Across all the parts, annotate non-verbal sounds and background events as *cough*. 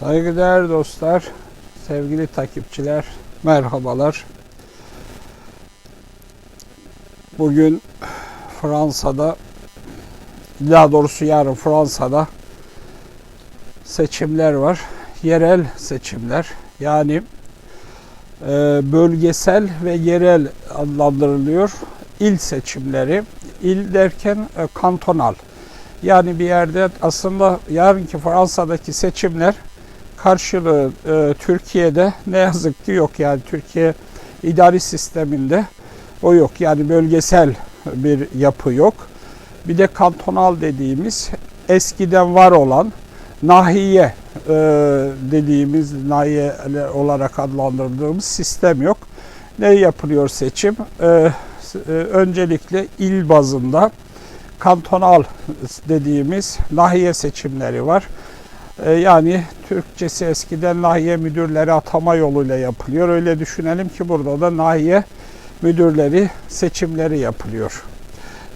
Saygıdeğer dostlar, sevgili takipçiler, merhabalar. Bugün Fransa'da, daha doğrusu yarın Fransa'da seçimler var. Yerel seçimler. Yani e, bölgesel ve yerel adlandırılıyor. İl seçimleri. İl derken e, kantonal. Yani bir yerde aslında yarınki Fransa'daki seçimler karşılığı e, Türkiye'de ne yazık ki yok. Yani Türkiye idari sisteminde o yok. Yani bölgesel bir yapı yok. Bir de kantonal dediğimiz eskiden var olan nahiye e, dediğimiz nahiye olarak adlandırdığımız sistem yok. Ne yapılıyor seçim? E, e, öncelikle il bazında kantonal dediğimiz nahiye seçimleri var. E, yani Türkçesi eskiden nahiye müdürleri atama yoluyla yapılıyor. Öyle düşünelim ki burada da nahiye müdürleri seçimleri yapılıyor.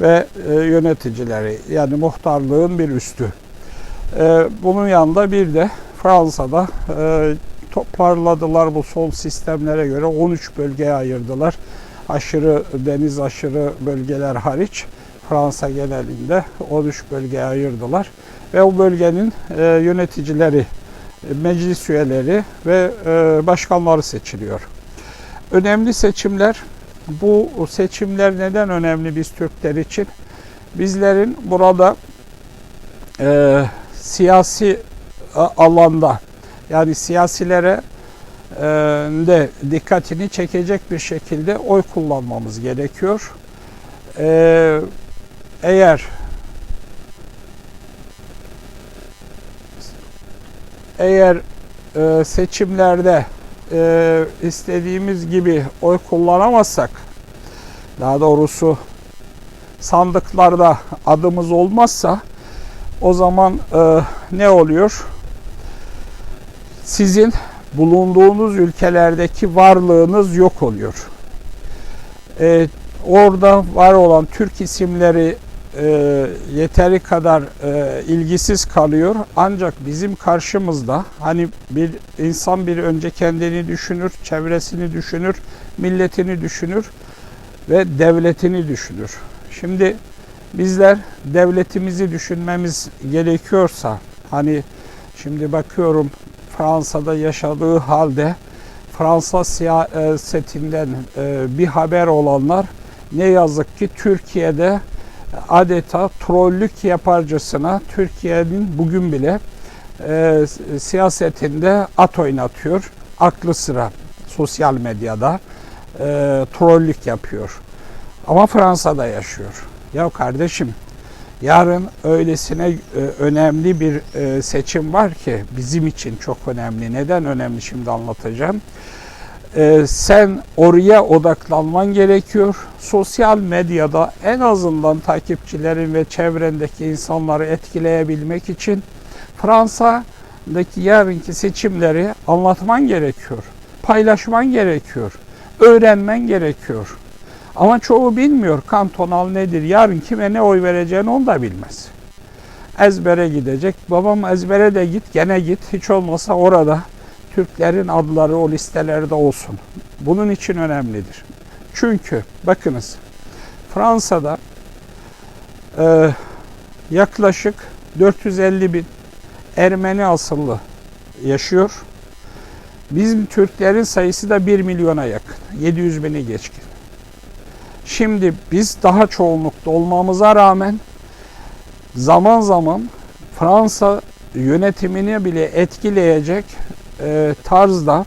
Ve e, yöneticileri yani muhtarlığın bir üstü. E, bunun yanında bir de Fransa'da toparladılar bu sol sistemlere göre 13 bölgeye ayırdılar. Aşırı deniz aşırı bölgeler hariç Fransa genelinde 13 bölgeye ayırdılar. Ve o bölgenin e, yöneticileri, e, meclis üyeleri ve e, başkanları seçiliyor. Önemli seçimler, bu seçimler neden önemli biz Türkler için? Bizlerin burada e, siyasi alanda yani siyasilere e, de dikkatini çekecek bir şekilde oy kullanmamız gerekiyor. E, eğer eğer e, seçimlerde e, istediğimiz gibi oy kullanamazsak daha doğrusu sandıklarda adımız olmazsa o zaman e, ne oluyor? Sizin bulunduğunuz ülkelerdeki varlığınız yok oluyor. E, orada var olan Türk isimleri e, yeteri kadar e, ilgisiz kalıyor. Ancak bizim karşımızda hani bir insan bir önce kendini düşünür, çevresini düşünür, milletini düşünür ve devletini düşünür. Şimdi bizler devletimizi düşünmemiz gerekiyorsa hani şimdi bakıyorum Fransa'da yaşadığı halde Fransa siyasetinden e, bir haber olanlar ne yazık ki Türkiye'de adeta trollük yaparcasına Türkiye'nin bugün bile e, siyasetinde at oynatıyor. Aklı sıra sosyal medyada e, trollük yapıyor. Ama Fransa'da yaşıyor. Ya kardeşim yarın öylesine e, önemli bir e, seçim var ki bizim için çok önemli. Neden önemli şimdi anlatacağım e, sen oraya odaklanman gerekiyor. Sosyal medyada en azından takipçilerin ve çevrendeki insanları etkileyebilmek için Fransa'daki yarınki seçimleri anlatman gerekiyor. Paylaşman gerekiyor. Öğrenmen gerekiyor. Ama çoğu bilmiyor kantonal nedir, yarın kime ne oy vereceğini onu da bilmez. Ezbere gidecek. Babam ezbere de git, gene git. Hiç olmasa orada Türklerin adları o listelerde olsun. Bunun için önemlidir. Çünkü bakınız Fransa'da e, yaklaşık 450 bin Ermeni asıllı yaşıyor. Bizim Türklerin sayısı da 1 milyona yakın. 700 bini geçkin. Şimdi biz daha çoğunlukta olmamıza rağmen zaman zaman Fransa yönetimini bile etkileyecek e, tarzda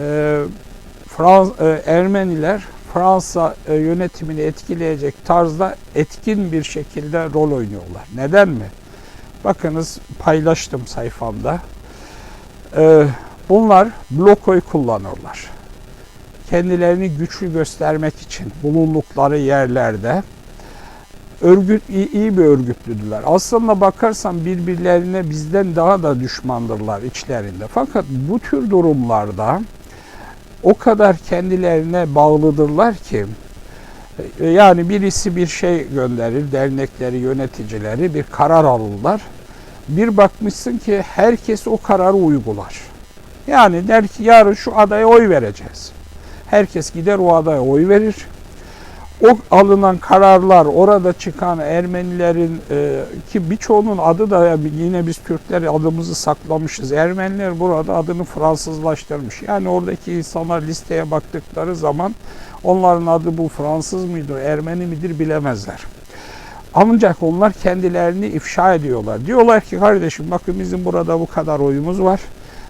e, Frans, e, Ermeniler Fransa e, yönetimini etkileyecek tarzda etkin bir şekilde rol oynuyorlar. Neden mi? Bakınız paylaştım sayfamda. E, bunlar blokoyu kullanıyorlar. Kendilerini güçlü göstermek için bulundukları yerlerde örgüt iyi bir örgütlüdüler. Aslında bakarsan birbirlerine bizden daha da düşmandırlar içlerinde. Fakat bu tür durumlarda o kadar kendilerine bağlıdırlar ki e, yani birisi bir şey gönderir, dernekleri, yöneticileri bir karar alırlar. Bir bakmışsın ki herkes o kararı uygular. Yani der ki yarın şu adaya oy vereceğiz. Herkes gider o adaya oy verir. O alınan kararlar, orada çıkan Ermenilerin e, ki birçoğunun adı da yine biz Türkler adımızı saklamışız. Ermeniler burada adını Fransızlaştırmış. Yani oradaki insanlar listeye baktıkları zaman onların adı bu Fransız mıdır, Ermeni midir bilemezler. Ancak onlar kendilerini ifşa ediyorlar. Diyorlar ki kardeşim bakın bizim burada bu kadar oyumuz var.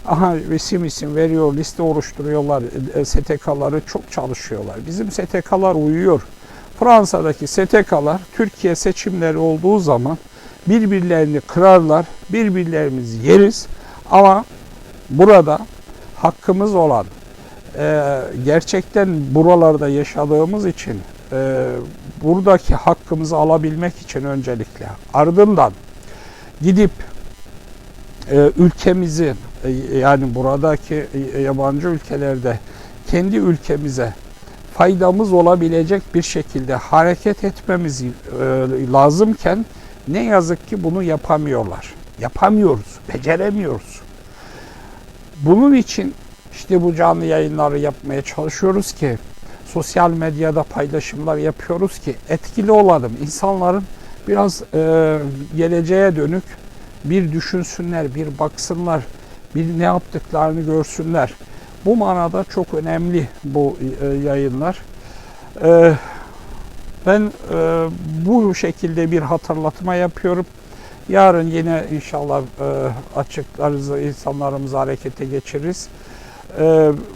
Aha isim isim veriyor, liste oluşturuyorlar. E, STK'ları çok çalışıyorlar. Bizim STK'lar uyuyor. Fransa'daki STK'lar Türkiye seçimleri olduğu zaman birbirlerini kırarlar, birbirlerimizi yeriz. Ama burada hakkımız olan, e, gerçekten buralarda yaşadığımız için e, buradaki hakkımızı alabilmek için öncelikle ardından gidip e, ülkemizi e, yani buradaki e, yabancı ülkelerde kendi ülkemize faydamız olabilecek bir şekilde hareket etmemiz e, lazımken ne yazık ki bunu yapamıyorlar. Yapamıyoruz, beceremiyoruz. Bunun için işte bu canlı yayınları yapmaya çalışıyoruz ki sosyal medyada paylaşımlar yapıyoruz ki etkili olalım. İnsanların biraz e, geleceğe dönük bir düşünsünler, bir baksınlar, bir ne yaptıklarını görsünler. Bu manada çok önemli bu e, yayınlar. E, ben e, bu şekilde bir hatırlatma yapıyorum. Yarın yine inşallah açıklarız, insanlarımızı harekete geçiririz.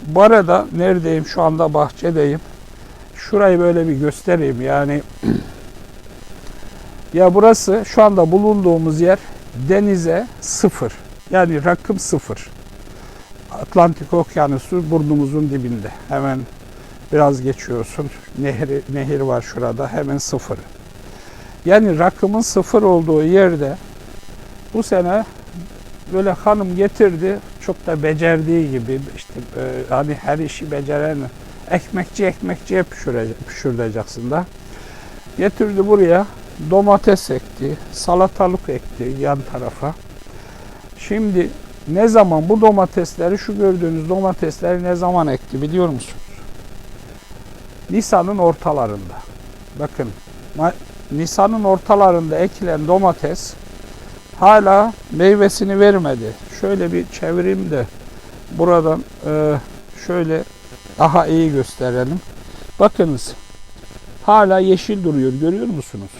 Bu arada neredeyim? Şu anda bahçedeyim. Şurayı böyle bir göstereyim. Yani *clears throat* ya burası şu anda bulunduğumuz yer denize sıfır. Yani rakım sıfır. Atlantik Okyanusu burnumuzun dibinde. Hemen biraz geçiyorsun. Nehir, nehir var şurada. Hemen sıfır. Yani rakımın sıfır olduğu yerde bu sene böyle hanım getirdi. Çok da becerdiği gibi işte e, hani her işi beceren ekmekçi ekmekçiye pişirecek, pişireceksin da. Getirdi buraya domates ekti, salatalık ekti yan tarafa. Şimdi ne zaman bu domatesleri, şu gördüğünüz domatesleri ne zaman ekti biliyor musunuz? Nisan'ın ortalarında. Bakın Nisan'ın ortalarında ekilen domates hala meyvesini vermedi. Şöyle bir çevireyim de buradan e, şöyle daha iyi gösterelim. Bakınız hala yeşil duruyor görüyor musunuz?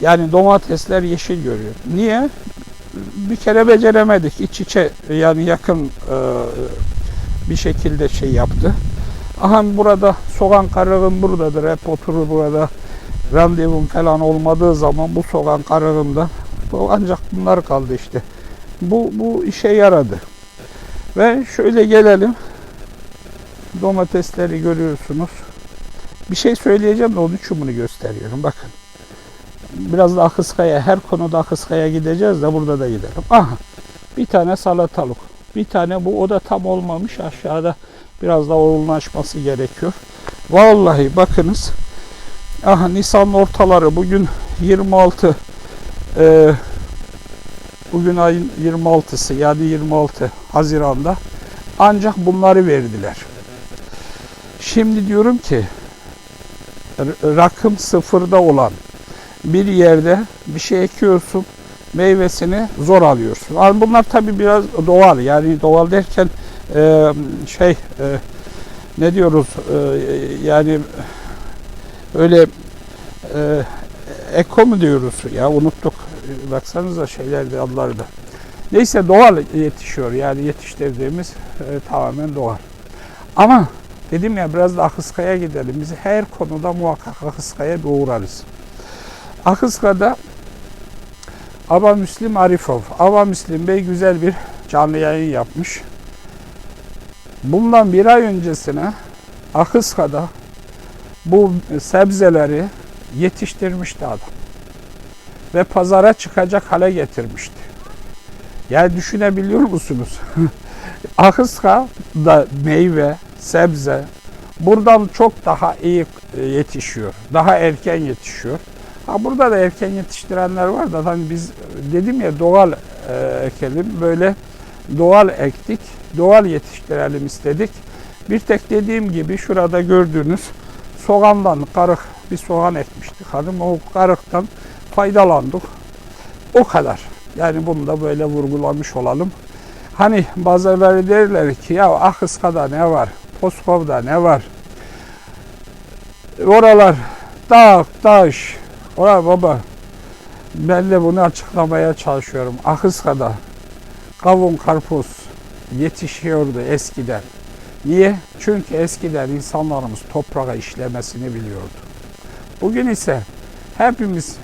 Yani domatesler yeşil görüyor. Niye? Bir kere beceremedik. İç içe yani yakın e, bir şekilde şey yaptı. Aha burada soğan karığım buradadır. Hep oturur burada. Randevum falan olmadığı zaman bu soğan karığımda ancak bunlar kaldı işte. Bu, bu işe yaradı. Ve şöyle gelelim. Domatesleri görüyorsunuz. Bir şey söyleyeceğim de onun için gösteriyorum. Bakın. Biraz da Akıskaya, her konuda Akıskaya gideceğiz de burada da gidelim. Aha. Bir tane salatalık. Bir tane bu o da tam olmamış. Aşağıda biraz da olgunlaşması gerekiyor. Vallahi bakınız. Aha Nisan ortaları bugün 26 e, bugün ayın 26'sı yani 26 Haziran'da ancak bunları verdiler. Şimdi diyorum ki rakım sıfırda olan bir yerde bir şey ekiyorsun meyvesini zor alıyorsun. Yani bunlar tabi biraz doğal yani doğal derken e, şey e, ne diyoruz e, yani öyle e, eko mu diyoruz ya unuttuk baksanıza şeylerde adlarda. Neyse doğal yetişiyor yani yetiştirdiğimiz e, tamamen doğal. Ama dedim ya biraz da Akıska'ya gidelim. Biz her konuda muhakkak Akıska'ya bir uğrarız. Akıska'da Aba Müslim Arifov. Aba Müslim Bey güzel bir canlı yayın yapmış. Bundan bir ay öncesine Akıska'da bu sebzeleri yetiştirmişti adam. Ve pazara çıkacak hale getirmişti. Yani düşünebiliyor musunuz? *laughs* Akıska da meyve, sebze buradan çok daha iyi yetişiyor. Daha erken yetişiyor. Ha burada da erken yetiştirenler var da hani biz dedim ya doğal e, ekelim böyle doğal ektik, doğal yetiştirelim istedik. Bir tek dediğim gibi şurada gördüğünüz soğandan karık bir soğan ekmiştik hanım. O karıktan faydalandık. O kadar. Yani bunu da böyle vurgulamış olalım. Hani bazıları derler ki ya Ahıska'da ne var? Poskov'da ne var? Oralar dağ, taş. Ora baba ben de bunu açıklamaya çalışıyorum. Ahıska'da kavun, karpuz yetişiyordu eskiden. Niye? Çünkü eskiden insanlarımız toprağa işlemesini biliyordu. Bugün ise hepimiz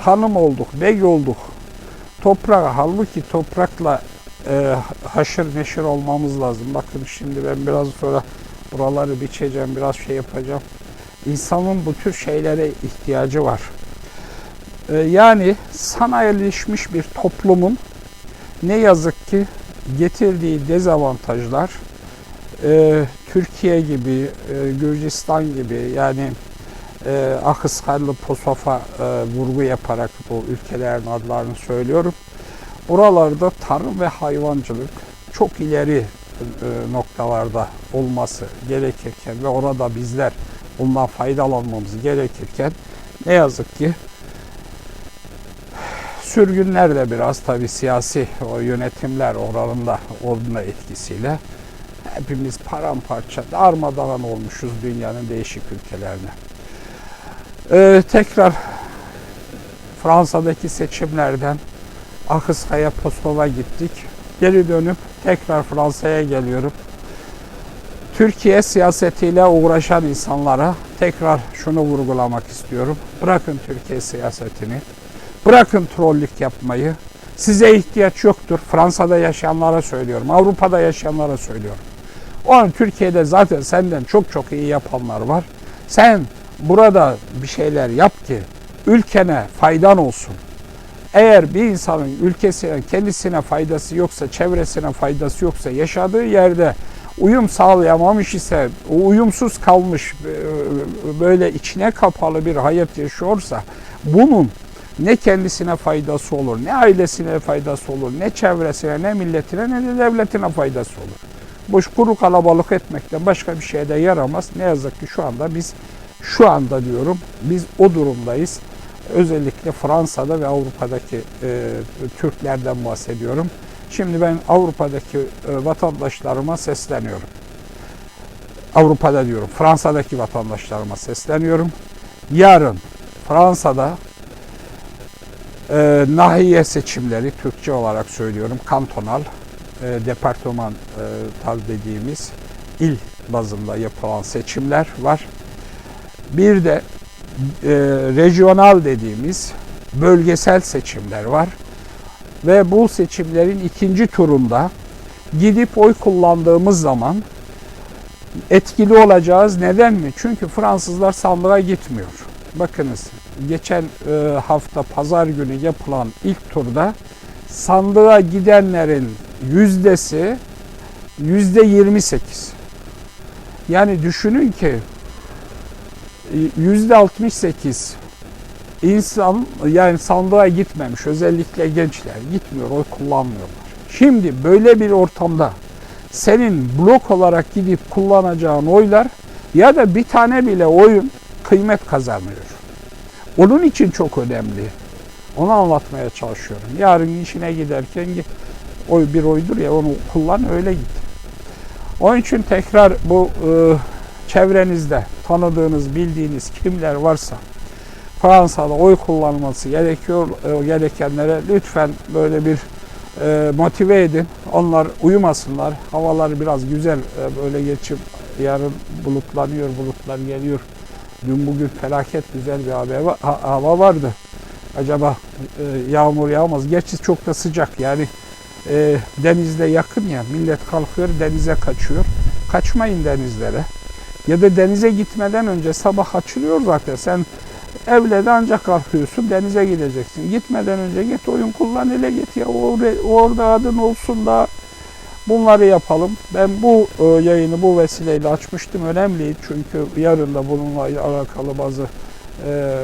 hanım olduk, bey olduk. Toprağa, halbuki toprakla e, haşır neşir olmamız lazım. Bakın şimdi ben biraz sonra buraları biçeceğim, biraz şey yapacağım. İnsanın bu tür şeylere ihtiyacı var. E, yani sanayileşmiş bir toplumun ne yazık ki getirdiği dezavantajlar e, Türkiye gibi, e, Gürcistan gibi yani e, Akıskarlı, Posof'a e, vurgu yaparak bu ülkelerin adlarını söylüyorum. Buralarda tarım ve hayvancılık çok ileri noktalarda olması gerekirken ve orada bizler bundan faydalanmamız gerekirken ne yazık ki sürgünler de biraz tabi siyasi o yönetimler oranında olduğuna etkisiyle hepimiz paramparça darmadağın olmuşuz dünyanın değişik ülkelerine. Ee, tekrar Fransa'daki seçimlerden Akıskaya Postov'a gittik. Geri dönüp tekrar Fransa'ya geliyorum. Türkiye siyasetiyle uğraşan insanlara tekrar şunu vurgulamak istiyorum. Bırakın Türkiye siyasetini. Bırakın trollük yapmayı. Size ihtiyaç yoktur. Fransa'da yaşayanlara söylüyorum. Avrupa'da yaşayanlara söylüyorum. O an Türkiye'de zaten senden çok çok iyi yapanlar var. Sen burada bir şeyler yap ki ülkene faydan olsun. Eğer bir insanın ülkesine, kendisine faydası yoksa, çevresine faydası yoksa, yaşadığı yerde uyum sağlayamamış ise, uyumsuz kalmış, böyle içine kapalı bir hayat yaşıyorsa, bunun ne kendisine faydası olur, ne ailesine faydası olur, ne çevresine, ne milletine, ne de devletine faydası olur. Boş kuru kalabalık etmekten başka bir şeye de yaramaz. Ne yazık ki şu anda biz, şu anda diyorum, biz o durumdayız. Özellikle Fransa'da ve Avrupa'daki e, Türklerden bahsediyorum. Şimdi ben Avrupa'daki e, vatandaşlarıma sesleniyorum. Avrupa'da diyorum, Fransa'daki vatandaşlarıma sesleniyorum. Yarın Fransa'da e, nahiye seçimleri, Türkçe olarak söylüyorum, kantonal, e, departmantal dediğimiz il bazında yapılan seçimler var. Bir de e, regional dediğimiz bölgesel seçimler var. Ve bu seçimlerin ikinci turunda gidip oy kullandığımız zaman etkili olacağız. Neden mi? Çünkü Fransızlar sandığa gitmiyor. Bakınız geçen e, hafta pazar günü yapılan ilk turda sandığa gidenlerin yüzdesi yüzde 28. Yani düşünün ki yüzde 68 insan yani sandığa gitmemiş özellikle gençler gitmiyor oy kullanmıyorlar. Şimdi böyle bir ortamda senin blok olarak gidip kullanacağın oylar ya da bir tane bile oyun kıymet kazanmıyor. Onun için çok önemli. Onu anlatmaya çalışıyorum. Yarın işine giderken. Oy bir oydur ya onu kullan öyle git. Onun için tekrar bu e, çevrenizde tanıdığınız, bildiğiniz kimler varsa Fransa'da oy kullanması gerekiyor. E, gerekenlere lütfen böyle bir e, motive edin. Onlar uyumasınlar. Havalar biraz güzel e, böyle geçip yarın bulutlanıyor, bulutlar geliyor. Dün bugün felaket güzel bir hava, hava vardı. Acaba e, yağmur yağmaz. Gerçi çok da sıcak yani e, denizde yakın ya millet kalkıyor denize kaçıyor. Kaçmayın denizlere. Ya da denize gitmeden önce sabah açılıyor zaten. Sen evle de ancak kalkıyorsun denize gideceksin. Gitmeden önce git oyun kullan hele git ya orada adın olsun da bunları yapalım. Ben bu e, yayını bu vesileyle açmıştım. Önemli çünkü yarın da bununla alakalı bazı e,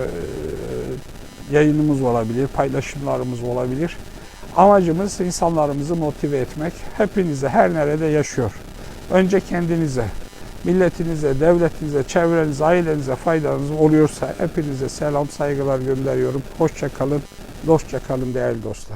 yayınımız olabilir, paylaşımlarımız olabilir. Amacımız insanlarımızı motive etmek. Hepinize her nerede yaşıyor. Önce kendinize, milletinize, devletinize, çevrenize, ailenize faydanız oluyorsa hepinize selam, saygılar gönderiyorum. Hoşça kalın, dostça kalın değerli dostlar.